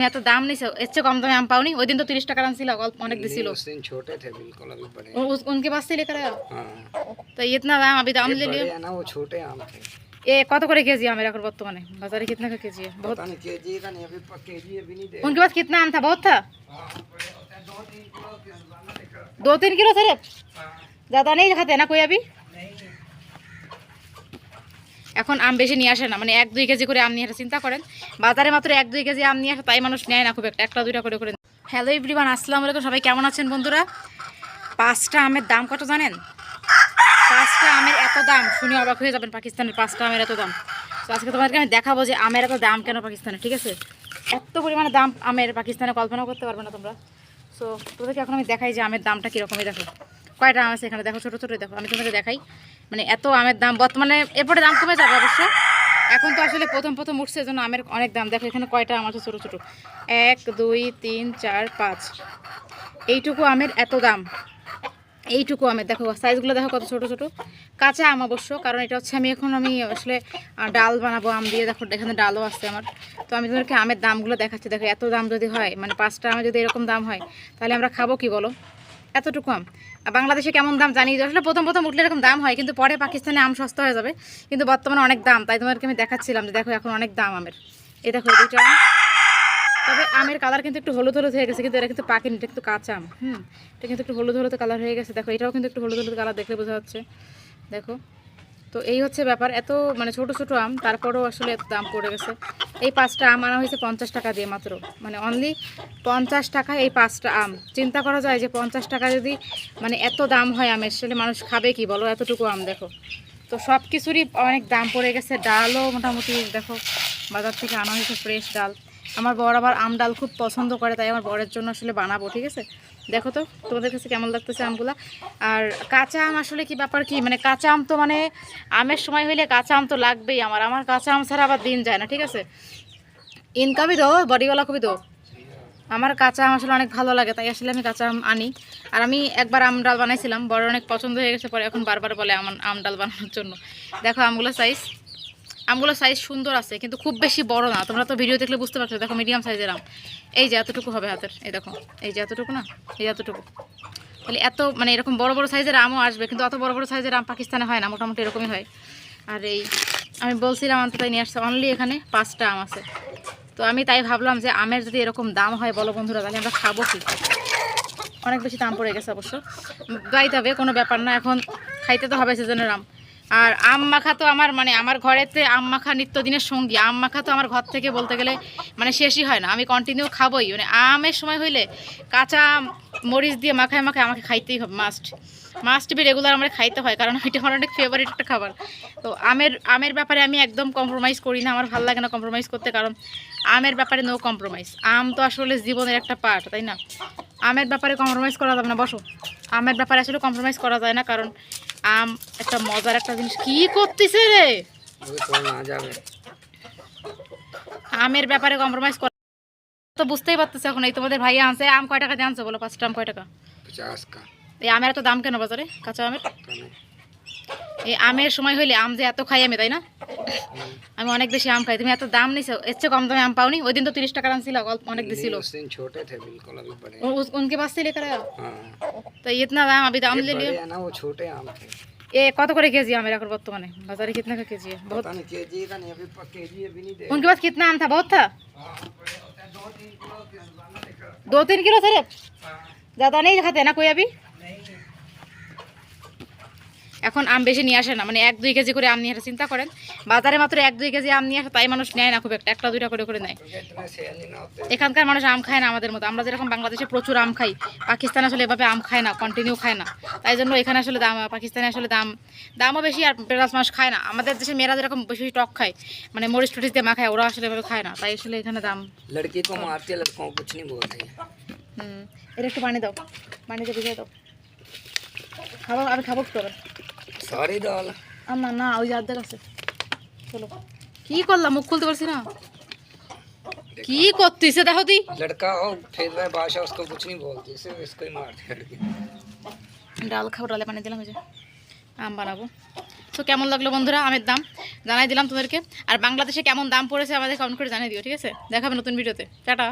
এত দাম নিছে এর চেয়ে কম দামে আম পাওনি ওই দিন তো তিরিশ টাকার আম ছিল অল্প অনেক দিছিল उस दिन छोटे थे बिल्कुल अभी बड़े उ- उस- उनके पास से लेकर आया हाँ तो इतना दाम अभी दाम ये ले बड़े लियो हैं ना वो छोटे आम थे এ কত করে কেজি আমের এখন বর্তমানে বাজারে कितना का केजी है बहुत पता नहीं केजी का नहीं अभी केजी अभी नहीं दे उनके पास कितना आम था बहुत था दो तीन किलो सिर्फ ज़्यादा नहीं खाते ना कोई अभी এখন আম বেশি নিয়ে আসে না। মানে এক, দুই কেজি করে আম নিয়ে আসে, চিন্তা করেন। বাজারে মাত্র এক, দুই কেজি আম নিয়ে আসে, তাই মানুষ নেয় না খুব একটা। একটা, দুইটা করে করে। হ্যালো এভরিওয়ান, আসসালামু আলাইকুম। সবাই কেমন আছেন বন্ধুরা? পাঁচটা আমের দাম কত জানেন? পাঁচটা আমের এত দাম, শুনে অবাক হয়ে যাবেন পাকিস্তানের পাঁচটা আমের এত দাম। তো আজকে তোমাদেরকে আমি দেখাবো যে আমের এত দাম কেন পাকিস্তানে, ঠিক আছে? এত পরিমাণে দাম আমের পাকিস্তানে কল্পনা করতে পারবে না তোমরা। সো তোদেরকে এখন আমি দেখাই যে আমের দামটা কীরকমই, দেখো। কয়টা আম আছে এখানে? দেখো, ছোটো ছোটো দেখো, আমি তোমাকে দেখাই। মানে এত আমের দাম, বর্তমানে এরপরে দাম কমে যাবে অবশ্য। এখন তো আসলে প্রথম প্রথম উঠছে এজন্য আমের অনেক দাম। দেখো, এখানে কয়টা আম আছে ছোটো ছোটো? এক, দুই, তিন, চার, পাঁচ। এইটুকু আমের এত দাম। এইটুকু আমের, দেখো সাইজগুলো দেখো কত ছোট ছোট। কাঁচা আম অবশ্য, কারণ এটা হচ্ছে আমি এখন আমি আসলে ডাল বানাবো, আম দিয়ে। দেখো, এখানে ডালও আছে আমার। তো আমি তোমাদেরকে আমের দামগুলো দেখাচ্ছি। দেখো, এত দাম যদি হয় মানে পাঁচটা আমে যদি এরকম দাম হয়, তাহলে আমরা খাব কি বলো? এতটুকু আম। বাংলাদেশে কেমন দাম জানি আসলে প্রথম প্রথম উঠলে এরকম দাম হয়, কিন্তু পরে পাকিস্তানে আম সস্তা হয়ে যাবে। কিন্তু বর্তমানে অনেক দাম, তাই তোমাদেরকে আমি দেখাচ্ছিলাম যে দেখো এখন অনেক দাম আমের। এই দেখো দুইটা আম। তবে আমের কালার কিন্তু একটু হলুদ হলুদ হয়ে গেছে, কিন্তু এটা কিন্তু পাকেনি, এটা একটু কাঁচা আম। হুম, এটা কিন্তু একটু হলুদ হলুদ কালার হয়ে গেছে। দেখো এটাও কিন্তু একটু হলুদ হলুদ কালার দেখলে বোঝা যাচ্ছে। দেখো। তো এই হচ্ছে ব্যাপার। এত মানে ছোট ছোট আম, তারপরেও আসলে এত দাম পড়ে গেছে। এই পাঁচটা আম আনা হয়েছে পঞ্চাশ টাকা দিয়ে মাত্র। মানে অনলি পঞ্চাশ টাকা এই পাঁচটা আম। চিন্তা করা যায় যে পঞ্চাশ টাকা যদি মানে এত দাম হয় আমের আসলে মানুষ খাবে কি? বলো এতটুকু আম, দেখো। তো সব কিছুরই অনেক দাম পড়ে গেছে। ডালও মোটামুটি, দেখো, বাজার থেকে আনা হয়েছে ফ্রেশ ডাল। আমার বর আবার আম ডাল খুব পছন্দ করে, তাই আমার বরের জন্য আসলে বানাবো, ঠিক আছে? দেখো তো, তোমাদের কাছে কেমন লাগতেছে আমগুলা? আর কাঁচা আম আসলে কি ব্যাপার কি? মানে কাঁচা আম তো মানে আমের সময় হইলে কাঁচা আম তো লাগবেই আমার আমার কাঁচা আম ছাড়া আবার দিন যায় না, ঠিক আছে? ইনকামই দো বডিওয়ালা কবি দো আমার কাঁচা আম আসলে অনেক ভালো লাগে, তাই আসলে আমি কাঁচা আম আনি। আর আমি একবার আম ডাল বানাইছিলাম বড় অনেক পছন্দ হয়ে গেছে, পরে এখন বারবার বলে আমার আম ডাল বানানোর জন্য। দেখো আমগুলো সাইজ আমগুলো সাইজ সুন্দর আছে, কিন্তু খুব বেশি বড় না। তোমরা তো ভিডিও দেখলে বুঝতে পারছ, দেখো মিডিয়াম সাইজের আম। এই যে এতটুকু হবে হাতের, এই দেখো। এই যে এতটুকু না? এই এতটুকু। তাহলে এত মানে এরকম বড় বড় সাইজের আমও আসবে, কিন্তু অত বড় বড় সাইজের আম পাকিস্তানে হয় না, মোটামুটি এরকমই হয়। আর এই, আমি বলছিলাম আনতে তাই নিয়ে আসছে অনলি এখানে পাঁচটা আম আছে। তো আমি তাই ভাবলাম যে আমের যদি এরকম দাম হয়, বলো বন্ধুরা, তাহলে আমরা খাব কি? অনেক বেশি দাম পড়ে গেছে অবশ্য। গাইতে হবে, কোনো ব্যাপার না, এখন খাইতে তো হবে সিজনের আম। আর আম মাখা তো আমার মানে আমার ঘরেতে আম মাখা নিত্যদিনের সঙ্গী। আম মাখা তো আমার ঘর থেকে বলতে গেলে মানে শেষই হয় না। আমি কন্টিনিউ খাবোই। মানে আমের সময় হইলে কাঁচা মরিচ দিয়ে মাখায় মাখায় আমাকে খাইতেই হবে মাস্ট মাস্ট বি রেগুলার আমার খাইতে হয়, কারণ এটা আমার অনেক ফেভারিট একটা খাবার। তো আমের আমের ব্যাপারে আমি একদম কম্প্রোমাইজ করি না। আমার ভালো লাগে না কম্প্রোমাইজ করতে, কারণ আমের ব্যাপারে নো কম্প্রোমাইজ আম তো আসলে জীবনের একটা পার্ট তাই না? আমের ব্যাপারে কম্প্রোমাইজ করা যাবে না। বসো। আমের ব্যাপারে আসলে কম্প্রোমাইজ করা যায় না, কারণ আম একটা মজার একটা জিনিস। কি করতেছে রে? আমের ব্যাপারে কম্প্রোমাইজ কর। তো বুঝতেই পারতেছে এখন এই তোমাদের ভাইয়া আনছে আম কয় টাকা দিয়ে আনছে বলো পাঁচটা আম কয় টাকা? এই আমের এত দাম কেন বাজারে? কাঁচা আমের? এই আমের সময় হইলে আম যে এত খাই আমি তাই না? আমি অনেক বেশি আম খাই তুমি এত দাম নিছো এর চেয়ে কম দামে আম পাওনি ওই দিন তো তিরিশ টাকার আম ছিল অল্প অনেক দিছিল उस दिन छोटे थे बिल्कुल अभी बड़े उ- उस- उनके पास से लेकर आया हाँ तो इतना दाम अभी दाम ये ले बड़े लियो हैं ना वो छोटे आम थे ये কত করে কেজি আমের এখন বর্তমানে বাজারে कितना का केजी है बहुत पता नहीं केजी का नहीं अभी केजी अभी नहीं दे उनके पास कितना आम था बहुत था दो तीन किलो सिर्फ ज़्यादा नहीं खाते ना कोई अभी এখন আম বেশি নিয়ে আসে না। মানে এক দুই কেজি করে আম নিয়ে আসে চিন্তা করেন। বাজারে মাত্র এক দুই কেজি আম নিয়ে আসে তাই মানুষ নেয় না খুব একটা। একটা দুইটা করে করে নেয়। এখানকার মানুষ আম খায় না আমাদের মতো। আমরা যেরকম বাংলাদেশে প্রচুর আম খাই পাকিস্তান আসলে এভাবে আম খায় না কন্টিনিউ খায় না। তাই জন্য এখানে আসলে দাম পাকিস্তানে আসলে দাম দামও বেশি আর পেরাজ মাছ খায় না। আমাদের দেশে মেয়েরা যেরকম বেশি টক খায় মানে মরিচ টরিচ দিয়ে মা খায় ওরা আসলে এভাবে খায় না। তাই আসলে এখানে দাম। হুম এটা একটু পানি দাও। পানি দিয়ে দাও। খাব আর খাব তো করে सारी दाल আমার না ওই যে অর্ধেক আছে চলো কি করলাম মুখ খুলতে পারছি না কি করতিছে দেখো দি लड़का हो फिर वह भाषा उसको कुछ नहीं बोलती सिर्फ इसको ही मारते हैं लड़की ডাল খাবো ডালে পানি দিলাম ওই যে আম বানাবো তো কেমন লাগলো বন্ধুরা আমের দাম জানাই দিলাম তোমাদেরকে আর বাংলাদেশে কেমন দাম পড়েছে আমাদের কমেন্ট করে জানিয়ে দিও ঠিক আছে দেখাবে নতুন ভিডিওতে টাটা